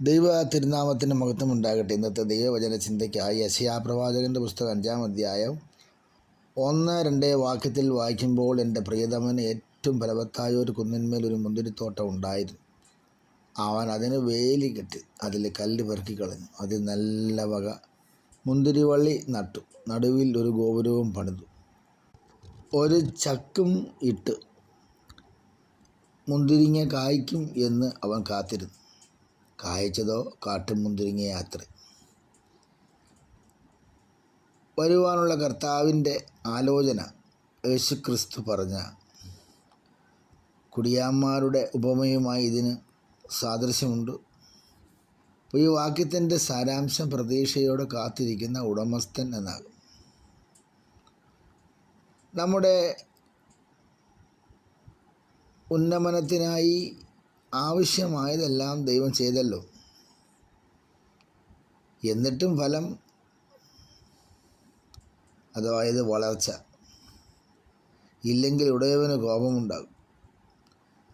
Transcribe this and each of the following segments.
ദൈവ തിരുനാമത്തിന് മഹത്വം ഉണ്ടാകട്ടെ. ഇന്നത്തെ ദൈവവചന ചിന്തയ്ക്കായി യശയാ പ്രവാചകന്റെ പുസ്തകം അഞ്ചാം അധ്യായം ഒന്ന് രണ്ട് വാക്യത്തിൽ വായിക്കുമ്പോൾ എന്റെ പ്രിയതമന് ഏറ്റവും ഫലവത്തായ ഒരു കുന്നിന്മേൽ ഒരു മുന്തിരിത്തോട്ടം ഉണ്ടായിരുന്നു. അവൻ അതിന് വേലി കെട്ടി അതിൽ കല്ല് പെറുക്കി കളഞ്ഞു. അതിൽ നല്ല വക മുന്തിരിവള്ളി നട്ടു. നടുവിൽ ഒരു ഗോപുരവും പണിതു. ഒരു ചക്കും ഇട്ട് മുന്തിരിങ്ങ കായ്ക്കും എന്ന് അവൻ കാത്തിരുന്നു. കായ്ച്ചതോ കാട്ടുമുന്തിരിങ്ങയാത്ര വരുവാനുള്ള കർത്താവിന്റെ ആലോചന യേശുക്രിസ്തു പറഞ്ഞ കുടിയാന്മാരുടെ ഉപമയുമായി ഇതിന് സാദൃശ്യമുണ്ട്. ഈ വാക്യത്തിന്റെ സാരാംശം പ്രതീക്ഷയോടെ കാത്തിരിക്കുന്ന ഉടമസ്ഥൻ എന്നാകും. നമ്മുടെ ഉന്നമനത്തിനായി ആവശ്യമായതെല്ലാം ദൈവം ചെയ്തല്ലോ. എന്നിട്ടും ഫലം അതായത് വളർച്ച. ഇല്ലെങ്കിൽ ഉടയവന് കോപമുണ്ടാകും.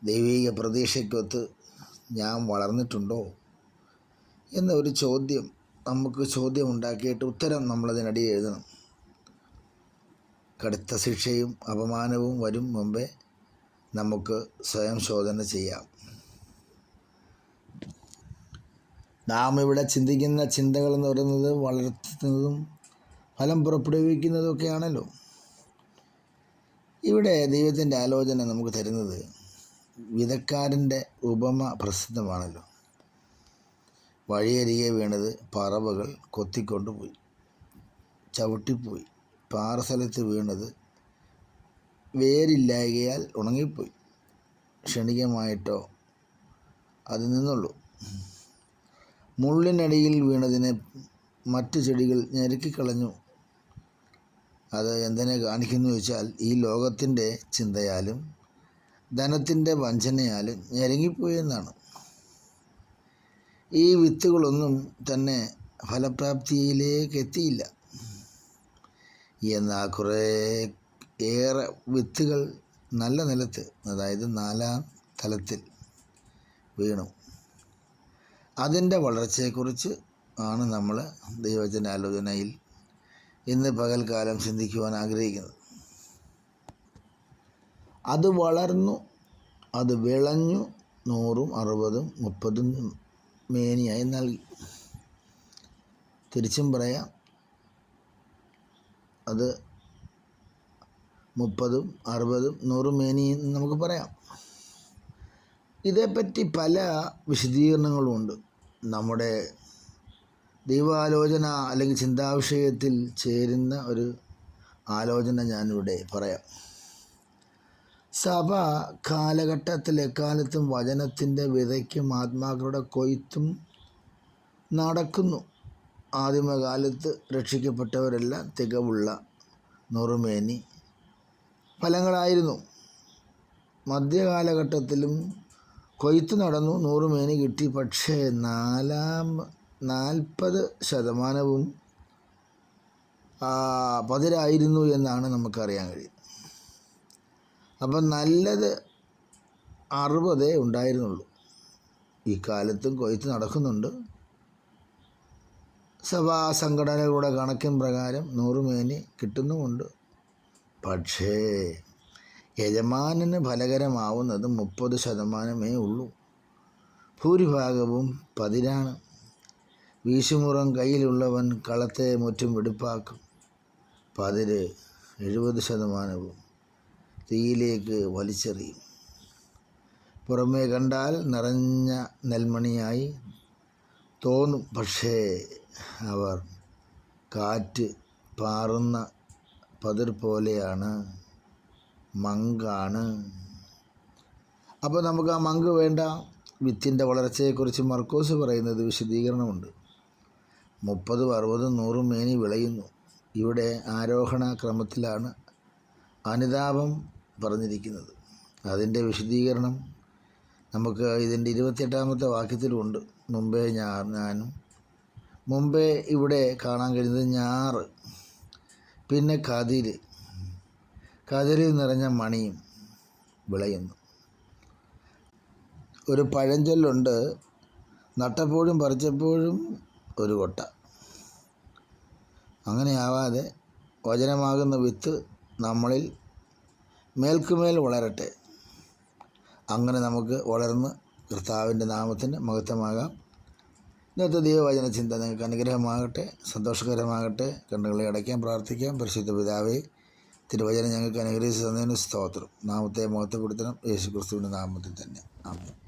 ദൈവിക പ്രതീക്ഷയ്ക്കൊത്ത് ഞാൻ വളർന്നിട്ടുണ്ടോ? എന്നൊരു ചോദ്യം നമുക്ക് ചോദ്യം ഉണ്ടാക്കിയിട്ട് ഉത്തരം നമ്മളതിനടിയിൽ എഴുതണം. കടുത്ത ശിക്ഷയും അപമാനവും വരും മുമ്പേ നമുക്ക് സ്വയം ശോധന ചെയ്യാം. നാം ഇവിടെ ചിന്തിക്കുന്ന ചിന്തകൾ എന്ന് പറയുന്നത് വളർത്തുന്നതും ഫലം പുറപ്പെടുവിക്കുന്നതും ഒക്കെയാണല്ലോ ഇവിടെ ദൈവത്തിന്റെ ആലോചന നമുക്ക് തരുന്നത് വിധക്കാരന്റെ ഉപമ പ്രസിദ്ധമാണല്ലോ. വഴിയരികെ വീണത് പറവകൾ കൊത്തിക്കൊണ്ടുപോയി. ചവിട്ടിപ്പോയി. പാറസ്ഥലത്ത് വീണത് വേരില്ലായകയാൽ ഉണങ്ങിപ്പോയി. ക്ഷണികമായിട്ടോ അത് നിന്നുള്ളൂ. മുള്ളിനടിയിൽ വീണതിനെ മറ്റു ചെടികൾ ഞെരുക്കിക്കളഞ്ഞു. അത് എന്തിനെ കാണിക്കുന്നു വെച്ചാൽ ഈ ലോകത്തിന്റെ ചിന്തയാലും ധനത്തിന്റെ വഞ്ചനയാലും ഞെരുങ്ങിപ്പോയെന്നാണ് ഈ വിത്തുകളൊന്നും തന്നെ ഫലപ്രാപ്തിയിലേക്ക് എത്തിയില്ല. എന്നാൽ കുറേ ഏറെ വിത്തുകൾ നല്ല നിലത്ത് അതായത് നാലാം തലത്തിൽ വീണു. അതിന്റെ വളർച്ചയെക്കുറിച്ച് ആണ് നമ്മൾ ദൈവത്തിന്റെ ആലോചനയിൽ ഇന്ന് പകൽക്കാലം ചിന്തിക്കുവാൻ ആഗ്രഹിക്കുന്നത്. അത് വളർന്നു അത് വിളഞ്ഞു നൂറും അറുപതും മുപ്പതും മേനിയായി നൽകി. തിരിച്ചും പറയാം അത് മുപ്പതും അറുപതും നൂറും മേനിയും നമുക്ക് പറയാം. ഇതേപ്പറ്റി പല വിശദീകരണങ്ങളുമുണ്ട്. നമ്മുടെ ദൈവാലോചന അല്ലെങ്കിൽ ചിന്താവിഷയത്തിൽ ചേരുന്ന ഒരു ആലോചന ഞാനിവിടെ പറയാം. സഭ കാലഘട്ടത്തിൽ എക്കാലത്തും വചനത്തിന്റെ വിതയ്ക്കും ആത്മാക്കളുടെ കൊയ്ത്തും നടക്കുന്നു. ആദിമകാലത്ത് രക്ഷിക്കപ്പെട്ടവരെല്ലാം തികവുള്ള നുറുമേനി ഫലങ്ങളായിരുന്നു. മധ്യകാലഘട്ടത്തിലും കൊയ്ത്ത് നടന്നു നൂറ് മേനി കിട്ടി. പക്ഷേ നാലാം നാൽപ്പത് ശതമാനവും പതിരായിരുന്നു എന്നാണ് നമുക്കറിയാൻ കഴിയും. അപ്പം നല്ലത് അറുപതേ ഉണ്ടായിരുന്നുള്ളൂ. ഈ കാലത്തും കൊയ്ത്ത് നടക്കുന്നുണ്ട്. സഭാ സംഘടനകളുടെ കണക്കിൻ പ്രകാരം നൂറ് മേനി കിട്ടുന്നുമുണ്ട്. പക്ഷേ യജമാനന് ഫലകരമാവുന്നത് മുപ്പത് ശതമാനമേ ഉള്ളൂ. ഭൂരിഭാഗവും പതിരാണ് വീശുമുറം കയ്യിലുള്ളവൻ കളത്തെ മുറ്റും വെടുപ്പാക്കും. പതിര് എഴുപത് ശതമാനവും തീയിലേക്ക് വലിച്ചെറിയും. പുറമേ കണ്ടാൽ നിറഞ്ഞ നെൽമണിയായി തോന്നും. പക്ഷേ അവർ കാറ്റ് പാറുന്ന പതിർ പോലെയാണ്. മങ്കാണ്. അപ്പോൾ നമുക്ക് ആ മങ്ക് വേണ്ട. വിത്തിന്റെ വളർച്ചയെക്കുറിച്ച് മർക്കോസ് പറയുന്നത് വിശദീകരണമുണ്ട്. മുപ്പതും അറുപതും നൂറും മേനി വിളയുന്നു. ഇവിടെ ആരോഹണ ക്രമത്തിലാണ് അനുതാപം പറഞ്ഞിരിക്കുന്നത്. അതിന്റെ വിശദീകരണം നമുക്ക് ഇതിന്റെ ഇരുപത്തിയെട്ടാമത്തെ വാക്യത്തിലുണ്ട്. മുമ്പേ ഞാൻ ഞാനും. മുമ്പേ ഇവിടെ കാണാൻ കഴിയുന്നത് ഞാറ്. പിന്നെ കതിര് കതിരിൽ നിറഞ്ഞ മണിയും വിളയുന്നു. ഒരു പഴഞ്ചൊല്ലുണ്ട് നട്ടപ്പോഴും പറിച്ചപ്പോഴും ഒരു കൊട്ട. അങ്ങനെയാവാതെ വചനമാകുന്ന വിത്ത് നമ്മളിൽ മേൽക്കുമേൽ വളരട്ടെ. അങ്ങനെ നമുക്ക് വളർന്ന് കർത്താവിന്റെ നാമത്തിന് മഹത്വമാകാം. ഇന്നത്തെ ദൈവവചന ചിന്ത നിങ്ങൾക്ക് അനുഗ്രഹമാകട്ടെ സന്തോഷകരമാകട്ടെ. കണ്ണുകളെ അടയ്ക്കാൻ പ്രാർത്ഥിക്കാം. പരിശുദ്ധ പിതാവേ തിരുവചനം ഞങ്ങൾക്ക് അനുഗ്രഹിച്ചു തന്നതിന് സ്തോത്രം. നാമത്തെ മഹത്വപ്പെടുത്തണം. യേശു ക്രിസ്തുവിന്റെ നാമത്തിൽ തന്നെ. ആമേൻ.